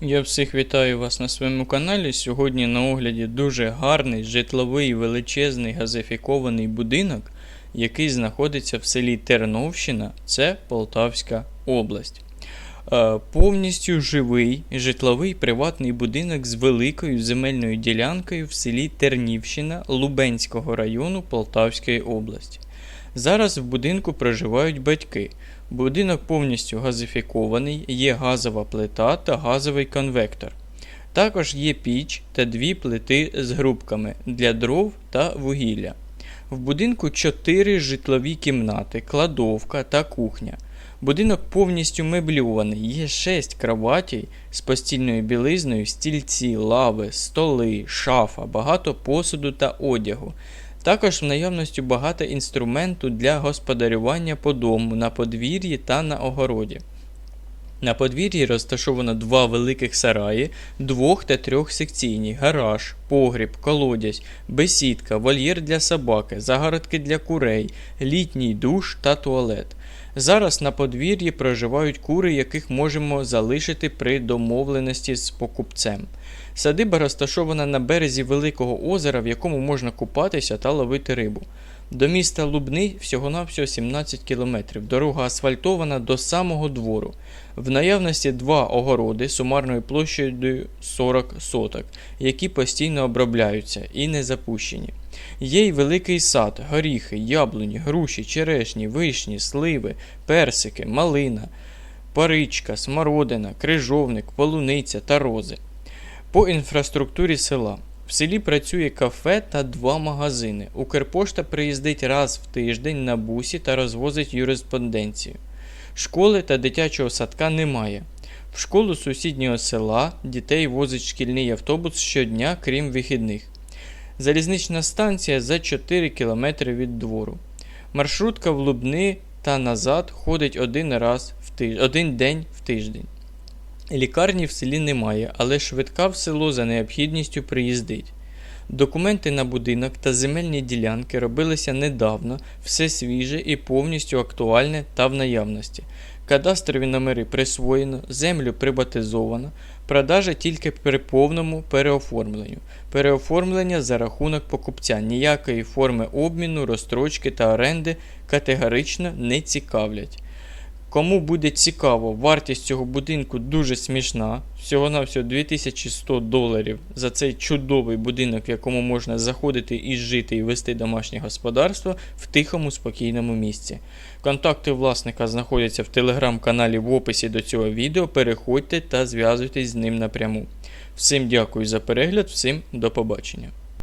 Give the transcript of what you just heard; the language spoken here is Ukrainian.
Я всіх вітаю вас на своєму каналі. Сьогодні на огляді дуже гарний житловий величезний газифікований будинок, який знаходиться в селі Терновщина, це Полтавська область. Е, Повністю живий житловий приватний будинок з великою земельною ділянкою в селі Тернівщина Лубенського району Полтавської області. Зараз в будинку проживають батьки. Будинок повністю газифікований, є газова плита та газовий конвектор. Також є піч та дві плити з грубками для дров та вугілля. В будинку 4 житлові кімнати, кладовка та кухня. Будинок повністю мебльований, є 6 кроватей з постільною білизною, стільці, лави, столи, шафа, багато посуду та одягу. Також в наявності багато інструменту для господарювання по дому на подвір'ї та на огороді. На подвір'ї розташовано два великих сараї, двох та трьохсекційні, гараж, погріб, колодязь, бесідка, вольєр для собаки, загородки для курей, літній душ та туалет. Зараз на подвір'ї проживають кури, яких можемо залишити при домовленості з покупцем. Садиба розташована на березі Великого озера, в якому можна купатися та ловити рибу. До міста Лубни всього-навсього 17 кілометрів. Дорога асфальтована до самого двору. В наявності два огороди сумарною площею 40 соток, які постійно обробляються і не запущені. Є й великий сад, горіхи, яблуні, груші, черешні, вишні, сливи, персики, малина, паричка, смородина, крижовник, полуниця та рози. По інфраструктурі села. В селі працює кафе та два магазини. Укрпошта приїздить раз в тиждень на бусі та розвозить юриспонденцію. Школи та дитячого садка немає. В школу сусіднього села дітей возить шкільний автобус щодня, крім вихідних. Залізнична станція за 4 км від двору. Маршрутка в Лубни та назад ходить один раз в тиж... один день в тиждень. Лікарні в селі немає, але швидка в село за необхідністю приїздить. Документи на будинок та земельні ділянки робилися недавно, все свіже і повністю актуальне та в наявності. Кадастрові номери присвоєно, землю приватизовано, продажа тільки при повному переоформленню. Переоформлення за рахунок покупця, ніякої форми обміну, розстрочки та оренди категорично не цікавлять. Кому буде цікаво, вартість цього будинку дуже смішна. Всього-навсього 2100 доларів за цей чудовий будинок, в якому можна заходити і жити і вести домашнє господарство в тихому, спокійному місці. Контакти власника знаходяться в телеграм-каналі в описі до цього відео. Переходьте та зв'язуйтесь з ним напряму. Всім дякую за перегляд, всім до побачення.